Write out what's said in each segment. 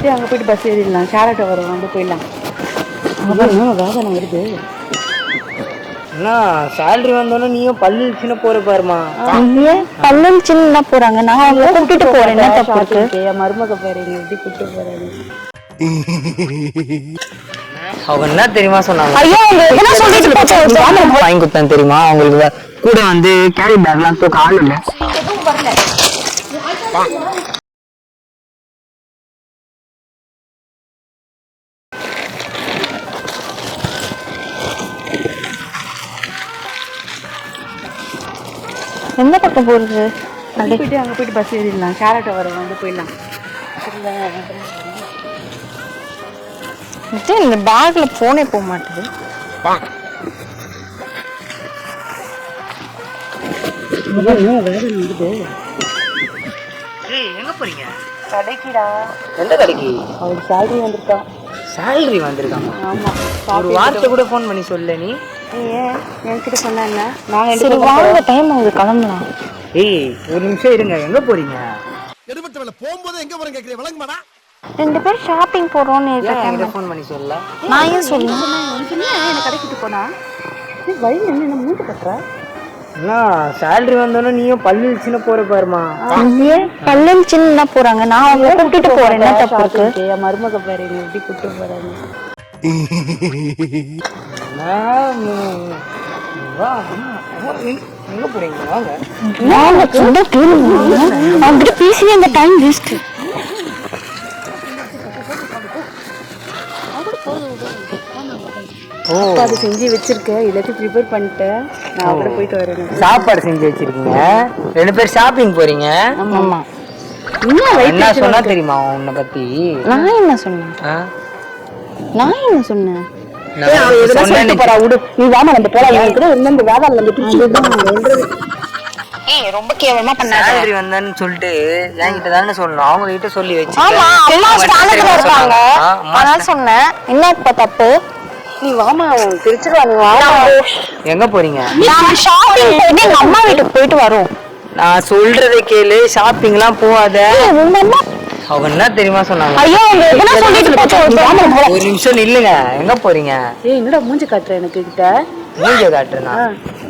சரி அங்கே போயிட்டு பஸ் ஏறிடலாம். ஷேர் வரும். வந்து போயிடலாம். அதான் வேதனை வருது. அண்ணா சேலரி வந்தோடனே நீயும் பல்லு சின்ன போற பாருமா பல்லன் சின்ன போறாங்க. நான் அவங்கள கூப்பிட்டு போறேன். என்ன தப்பு இருக்கு என் மருமக பேரு என்ன எப்படி கூப்பிட்டு போறாரு அவங்க என்ன தெரியுமா சொன்னாங்க? ஐயோ அவங்க என்ன சொல்லிட்டு போச்சு வாங்கி கொடுத்தேன் தெரியுமா? அவங்களுக்கு கூட வந்து கேரி பேக்லாம் தூக்க ஆள் இல்லை. பக்கம் போறது. போயிட்டு அங்க போயிட்டு பஸ் ஏறிடலாம். ஷேர் வரும் வந்து போயிடலாம். இந்த பேக்ல போனே போக மாட்டேது. எங்க போறீங்க? கடைக்குடா. எந்த கடைக்கு? அவருக்கு சேலரி வந்திருக்கான் சேலரி வந்திருக்காங்க. ஆமா ஒரு வார்த்தை கூட ஃபோன் பண்ணி சொல்ல நீ. என்கிட்ட சொன்ன என்ன? நாங்க சரி வாங்க டைம் ஆகுது கிளம்பலாம் ஏய் ஒரு நிமிஷம் இருங்க. எங்க போறீங்க? எடுபட்ட வேலை போகும்போது எங்க போறேன் கேக்குறேன் விளங்க மாடா ரெண்டு பேரும் ஷாப்பிங் போறோம்னு என்கிட்ட ஃபோன் பண்ணி சொல்ல நான் ஏன் சொல்லுவேன் என்ன கடைக்கிட்டு போனா? வழி என்ன? என்ன மூட்டு கட்டுற? அண்ணா சேலரி வந்தோடனே நீயும் பல்லு சின்ன போற பாருமா. பல்லன் சின்ன போறாங்க? நான் அவங்கள கூப்பிட்டு போறேன். என்ன தப்பு இருக்கு? என் மருமக பேரு எப்படி கூப்பிட்டு போறாரு எங்க- எங்க போறீங்க? வாங்க. வாங்க, கேளுங்க. பேசி அந்த டைம் வேஸ்ட் சாப்பாடு செஞ்சு வச்சிருக்கேன் எல்லாத்தையும் ப்ரிப்பேர் பண்ணிட்டேன் நான் அவரை போயிட்டு வரேன். சாப்பாடு செஞ்சு வச்சிருக்கீங்க? ரெண்டு பேர் ஷாப்பிங் போறீங்க? ஆமா என்ன சொன்னா தெரியுமா உன்னை பத்தி? நான் என்ன சொன்னேன்? நான் என்ன சொன்னேன்? நீ. வாமா நம்ம போலாம். இன்னும் இந்த வேதாளம் வந்து பிடிச்சி ஏய் ரொம்ப கேவலமா பண்ணாத. சேலரி வந்தேன்னு சொல்லிட்டு என்கிட்ட தானே சொல்லணும். அவங்க கிட்ட சொல்லி வச்சு ஆமா அம்மா ஸ்டாண்டர்ட்ல இருப்பாங்க அதான் சொன்னேன். என்ன இப்ப தப்பு? நீ வாமா திருச்சிருவா நீ வா எங்க போறீங்க? நான் ஷாப்பிங் போயிட்டு எங்க அம்மா வீட்டுக்கு போயிட்டு வரோம். நான் சொல்றதை கேளு ஷாப்பிங் எல்லாம் போகாத. உங்க அம்மா அவங்க என்ன தெரியுமா சொன்னாங்க? ஐயோ அவங்க எதனா சொல்லிட்டு போச்சு. ஒரு நிமிஷம் நில்லுங்க. எங்க போறீங்க? ஏய் என்னடா மூஞ்சி காட்டுற எனக்கு கிட்ட? மூஞ்ச காட்டுறேனா?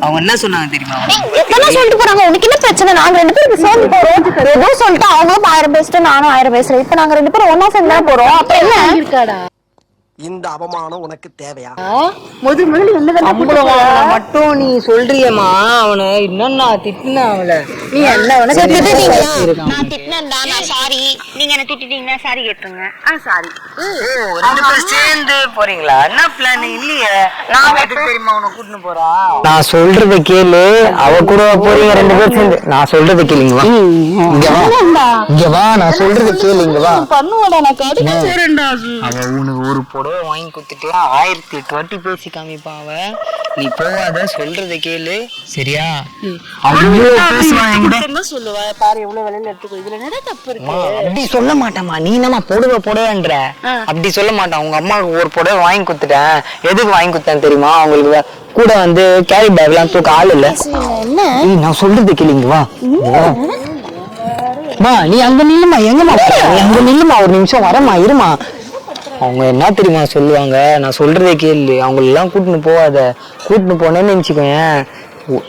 அவங்க என்ன சொன்னாங்க தெரியுமா? எத்தனை சொல்லிட்டு போறாங்க? உனக்கு என்ன பிரச்சனை? நாங்க ரெண்டு பேரும் சேர்ந்து போறோம். ஏதோ சொல்லிட்டு அவங்களும் ஆயிரம் பேசிட்டு நானும் ஆயிரம் பேசுறேன் இப்ப நாங்க ரெண்டு பேரும் ஒன்னா சேர்ந்து தானே போறோம். அப்ப என்ன? இருக்காடா இந்த அவமானம் உனக்கு தேவையா? முதல் முதல்ல என்னதான் மட்டும் நீ சொல்றியம்மா. அவனை என்னன்னா திட்டின அவளை. நீ என்ன நான் திட்டினேன்டா நான் சாரி நீங்க என்ன திட்டிட்டீங்கன்னா சாரி கேட்டுருங்க. ஆ சாரி ஓ ரெண்டு பேரும் சேர்ந்து போறீங்களா? என்ன பிளான் இல்லையே. நான் எதுக்கு தெரியுமா உன்னை கூட்டின்னு போறா? நான் சொல்றத கேளு. அவ கூட போறீங்க ரெண்டு பேரும் சேர்ந்து நான் சொல்றத கேளுங்க வா. இங்க வா. இங்க வா நான் சொல்றத கேளு இங்க வா. பண்ணுவாடா நான் அவ உனக்கு ஒரு புடவை வாங்கி கொடுத்துட்டு ஆயிரத்தி எட்டு வாட்டி பேசி காமிப்பான் அவ நீ போகாத சொல்றத கேளு. சரியா? சொல்லுவ பாரு எவ்வளவு விலையில எடுத்துக்கோ. இதுல என்ன தப்பு இருக்கு? அம்மா, அப்படி சொல்ல மாட்டேம்மா. நீ என்னம்மா புடவை புடவைன்ற? அப்படி சொல்ல மாட்டான். உங்க அம்மாவுக்கு ஒரு புடவை வாங்கி கொடுத்துட்டேன். எதுக்கு வாங்கி கொடுத்தேன் தெரியுமா? அவங்களுக்கு கூட வந்து கேரி பேக் எல்லாம் தூக்க ஆள் இல்ல. நான் சொல்றது கேளுங்க வா. நீ அங்க நில்லுமா எங்கம்மா? அங்க நில்லுமா ஒரு நிமிஷம் வரமா இருமா. அவங்க என்ன தெரியுமா சொல்லுவாங்க? நான் சொல்கிறதே கேள்வி அவங்களெல்லாம் கூட்டின்னு போகாத. கூட்டின்னு போனேன்னு நினைச்சுக்கோயேன்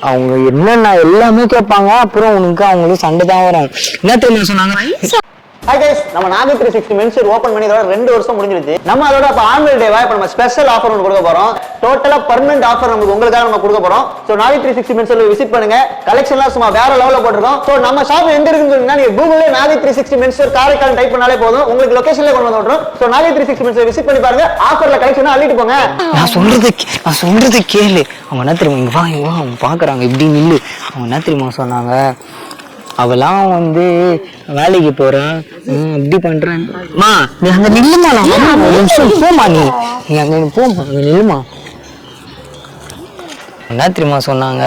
அவங்க என்னென்ன எல்லாமே கேட்பாங்க. அப்புறம் உனக்கு அவங்களுக்கு சண்டை தான் வரும். என்ன தெரியுமா சொன்னாங்க? ஹாய் கைஸ் நம்ம Nagai three sixty menswear open பண்ணி இதோட ரெண்டு வருஷம் முடிஞ்சிருச்சு. நம்ம அதோட இப்போ ஆனுவல் டேவா இப்போ நம்ம ஸ்பெஷல் ஆஃபர் ஒன்று கொடுக்க போறோம். டோட்டலாக பர்மனெண்ட் ஆஃபர் நமக்கு உங்களுக்காக நம்ம கொடுக்க போகிறோம் so Nagai three sixty menswear visit பண்ணுங்க. கலெக்ஷன்லாம் சும்மா வேற லெவலில் போட்டிருக்கோம். ஸோ நம்ம ஷாப் எங்க இருக்குன்னு சொன்னீங்கன்னா நீங்க கூகுளே Nagai three sixty menswear Karaikal type பண்ணாலே போதும். உங்களுக்கு லொகேஷன்ல கொண்டு வந்து விட்டுரும். So Nagai three sixty menswear visit பண்ணி பாருங்க. ஆஃபரில் கலெக்ஷன் அள்ளிட்டு போங்க. நான் சொல்றது நான் சொல்றது கேளு. அவங்க என்ன தெரியுமா இங்கே வா இங்கே வா அவங்க பார்க்குறாங்க இப்படி நில்லு. அவங்க என்ன தெரியுமா சொன்னாங்க? அவெல்லாம் வந்து வேலைக்கு போறேன். அப்படி பண்றேன் மா நீ அங்க நில்லுமா நிமிஷம் போமா நீ நீ. அங்க போமா அங்க நில்லுமா. என்ன தெரியுமா சொன்னாங்க?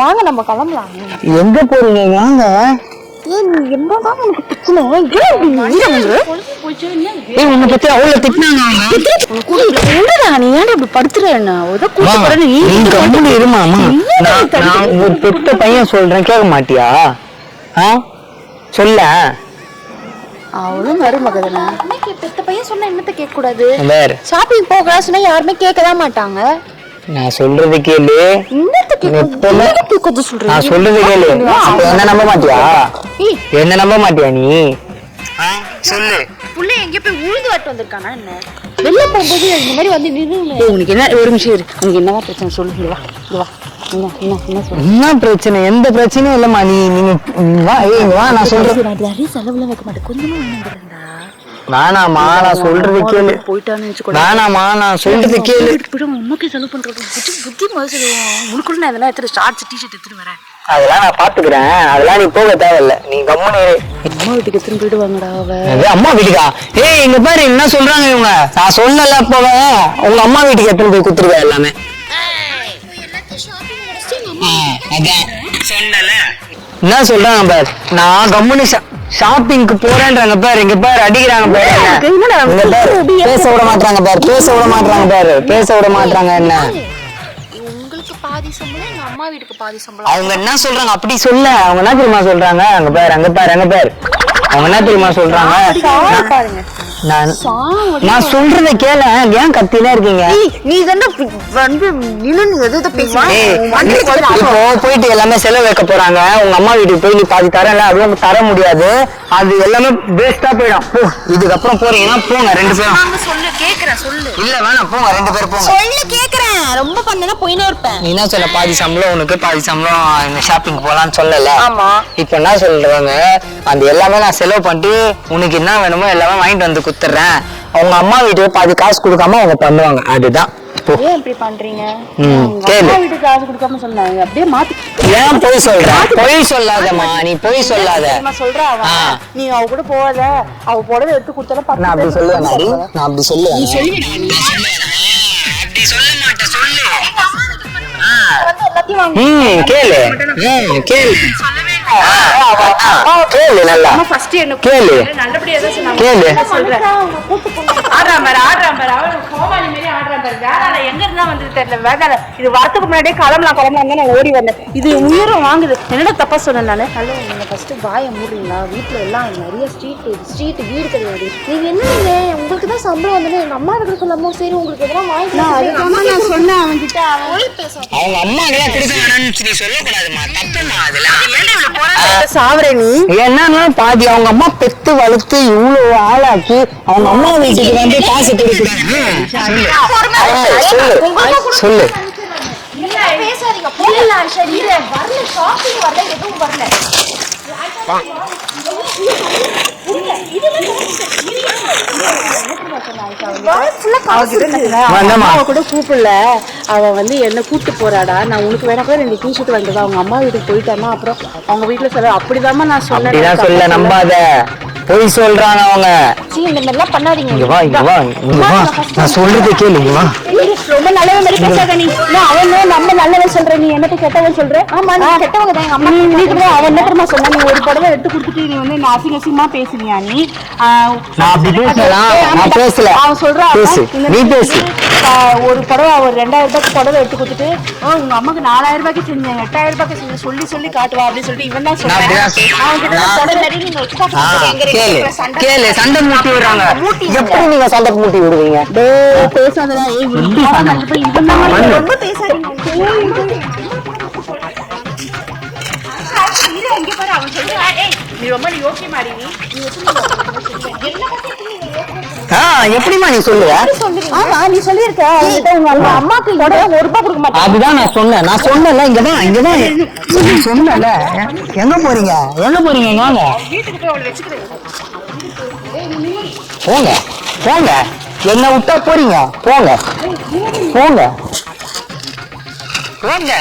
வாங்க நம்ம கிளம்பலாம். எங்க போறீங்க? வாங்க. ஏய் நீ என்னதான் உனக்கு பிரச்சனை ஏன் உன்னை பத்தி அவ்வளவு திட்டினாங்க நீ ஏன்டா இப்படி படுத்துற என்ன ஏதோ கூட்டு அம்மா, போறேன்னு நீ நீ கம்முனு இருமா, அம்மா. நான் ஒரு பெத்த பையன் சொல்றேன் கேட்க மாட்டியா ஆ சொல்ல அவளும் மருமக தானே என்ன கே- பெத்த பையன் சொன்னா என்னத்த கேட்க கூடாது ஷாப்பிங் போகலாம் சொன்னா யாருமே கேட்கதான் மாட்டாங்க நான் சொல்றது கேளு. சொல்றேன் நான் சொல்றது கேளு. அப்ப என்ன நம்ப மாட்டியா? என்ன நம்ப மாட்டியா நீ? சொல்லு. புள்ள எங்க போய் உழுது வாட்டு வந்திருக்கானா என்ன? வெளில போகும்போது இந்த மாதிரி வந்து நின்று உனக்கு என்ன ஒரு நிமிஷம் இரு. உனக்கு என்னவா பிரச்சனை சொல்லு. வா. வா. என்ன பிரச்சனை? எந்த பிரச்சனையும் இல்லம்மா நீ. நீங்க வா. ஏய் வா. நான் நிறைய செலவுலாம் வைக்க மாட்டேன். கொஞ்சமா வேணாமா நான் சொல்றது கேளு. போயிட்டான்னு வச்சுக்கோ. வேணாமா நான் சொல்றது கேளு. உங்க அம்மாக்கே செலவு பண்றது புத்தி புத்தி சொல்லுவோம். உனக்குள்ள நான் இதெல்லாம் எடுத்துட்டு ஷார்ட்ஸ் டிஷர்ட் எடுத்துட்டு வரேன். அதெல்லாம் நான் பாத்துக்கிறேன். அதெல்லாம் நீ போக தேவையில்ல. நீ கம்முனு. அம்மா வீட்டுக்கு எடுத்துட்டு போயிடுவாங்கடா அவ. அம்மா வீட்டுக்கா? ஏய் இங்க பாரு என்ன சொல்றாங்க இவங்க? நான் சொல்லல அப்பவே. உங்க அம்மா வீட்டுக்கு எடுத்துன்னு போய் குத்துருவா எல்லாமே. என்ன சொல்றாங்க பார்? நான் கம்முனு ஷாப்பிங்க்கு போறேன்றாங்க பார். இங்க பார் அடிக்கிறாங்க பார் என்ன. இங்க பார் பேச விட மாட்டாங்க பார் பேச விட மாட்டாங்க பார் பேச விட மாட்டாங்க என்ன? உங்களுக்கு பாதி சம்பளம் எங்க அம்மா வீட்டுக்கு பாதி சம்பளம். அவங்க என்ன சொல்றாங்க? அப்படி சொல்ல. அவங்க என்ன தெரியுமா சொல்றாங்க? அங்க பாரு அங்க பாரு அங்க பாரு. அவங்க என்ன தெரியுமா சொல்றாங்க? பாருங்க. நான் நான் சொல்றத கேள ஏன் கத்தில இருக்கீங்க? நீ தானே வந்து இப்போ போயிட்டு எல்லாமே செலவு வைக்க போறாங்க. உங்க அம்மா வீட்டுக்கு போய் நீ பாதி தரல அதுவும் தர முடியாது. அது எல்லாமே வேஸ்டா போயிடும். போ இதுக்கப்புறம் போறீங்கன்னா போங்க ரெண்டு பேரும். சொல்லு கேக்குறேன் சொல்லு. இல்ல வேணாம் போங்க ரெண்டு பேரும் போங்க. சொல்லு கேக்குறேன். ரொம்ப பண்ணனா போயினே இருப்பேன். நீ என்ன சொல்ல பாதி சம்பளம் உனக்கு பாதி சம்பளம் இந்த ஷாப்பிங் போலாம்னு சொல்லல. ஆமா. இப்போ என்ன சொல்றாங்க? அந்த எல்லாமே நான் செலவு பண்ணிட்டு உனக்கு என்ன வேணுமோ எல்லாமே வாங்கிட்டு வந்து குத்துறேன். அவங்க அம்மா வீட்டுக்கு பாதி காசு கொடுக்காம அவங்க பண்ணுவாங்க. அதுதான். போ. ஏன் இப்படி பண்றீங்க? ம் உங்க கேளு. அம்மா வீட்டுக்கு காசு கொடுக்காம சொன்னாங்க. அப்படியே மாத்தி ஏன் பொய் சொல்ற? பொய் சொல்லாதம்மா. நீ பொய் சொல்லாத. நான் அவ? ஆ. நீ அவ கூட போகாத. அவ புடவை எடுத்து கொடுத்தாலும் நான் அப்படி சொல்லுவேன் நான் அப்படி சொல்லுவேன். அப்படி சொல்ல மாட்டேன். சொல்லு. ம் கேளு. ம் கேளு. கேளு. நல்லா ஃபர்ஸ்ட் என்ன கேளு. கேளு சொல்றேன் ஆடுறான் பாரு ஆடுறான் பாரு. அவன் கோமாளி மாதிரி ஆடுறான் பாரு. வேலை எங்க இருந்தா வந்து தெரியல. வேலை இது வரத்துக்கு முன்னாடியே கிளம்பலாம் கிளம்பலாம் ஓடி வந்தேன். இது உயிரும் வாங்குது. என்னடா தப்பா சொன்னேன் நானு? ஹலோ நீங்க ஃபர்ஸ்ட் வாயை மூடுறீங்களா? வீட்ல எல்லாம் நிறைய ஸ்ட்ரீட் ஸ்ட்ரீட் வீடு கிடையாது. நீங்க என்ன உங்களுக்கு தான் சம்பளம் வந்து எங்க அம்மா இருக்கிற சொல்லாமோ சரி உங்களுக்கு எதெல்லாம் வாங்கி நான் சொன்னேன் அவன் கிட்ட அவங்க அம்மா எல்லாம் கொடுக்க வேணாம்னு சொல்லக்கூடாதுமா அதெல்லாம் சாவரே நீ என்னன்னா பாதி அவங்க அம்மா பெத்து வளர்த்து இவ்வளவு ஆளாக்கி அவங்க அம்மா வீட்டுக்கு வந்து காசு கொடுக்குறாங்க சொல்லு. சொல்லு. பேசாதீங்க. கூட கூப்பிடல. அவ வந்து என்ன கூட்டு போறாடா? நான் உனக்கு வேணா கூட ரெண்டு டிஷர்ட் வாங்கிட்டு அவங்க அம்மா வீட்டுக்கு போயிட்டாமா? அப்புறம் அவங்க வீட்டுல சொல்ல அப்படிதாம்மா நான் சொன்னேன் அப்படிதான் சொல்ல நம்பாத. பொய் சொல்றாங்க அவங்க சீ இந்த மாதிரிலாம் பண்ணாதீங்க. இங்க வா இங்க வா இங்க வா. நான் சொல்றது கேளு இங்க வா. ரொம்ப நல்லவன் மாதிரி பேசாத நீ. நான் அவன் நம்ம நல்லவன் சொல்ற நீ என்னட்டு கெட்டவன் சொல்ற? ஆமா நீ கெட்டவங்க தான். அம்மா நீ நீ கூட அவன் என்ன தெரியுமா சொன்னா? நீ ஒரு புடவை எடுத்து கொடுத்துட்டு நீ வந்து நான் அசிங்க அசிங்கமா பேசுறியா நீ? ஆ, நான் அப்படி பேசலாம் நான் பேசல. அவன் சொல்றான் பேசு. நீ பேசு. ஒரு புடவை ஒரு ரெண்டாயிரம் ரூபாய்க்கு புடவை எடுத்து கொடுத்துட்டு ஓ உங்க அம்மாக்கு நாலாயிரம் ரூபாய்க்கு செஞ்சேன் எட்டாயிரம் ரூபாய்க்கு செஞ்சேன் சொல்லி சொல்லி காட்டுவா அப்படின்னு சொல்லிட்டு இவன் தான் சொல்றேன். சொல்றேன். அவன் கிட்ட புடவை நீங்க எங்க கேளு. கேளு சண்டை மூட்டி விடுறாங்க. எப்படி நீங்க சண்டை மூட்டி விடுவீங்க? டேய், பேசாதடா நீ ரொம்ப நீ ஓகே மாறி. நீ நீ ஆ எப்படிமா நீ சொல்லுவ? ஆமா நீ சொல்லியிருக்க. அவன்கிட்ட உங்க அம்மா அம்மாக்கு புடவை ஒரு ரூபாய் கொடுக்க மாட்டேன் அதுதான் நான் சொன்னேன். நான் சொன்னேன்ல இங்கதான் இங்கதான். நீ சொன்னல எங்க போறீங்க? எங்க போறீங்க இங்க வாங்க. போங்க போங்க. என்ன விட்டா போறீங்க? போங்க. போங்க. போங்க.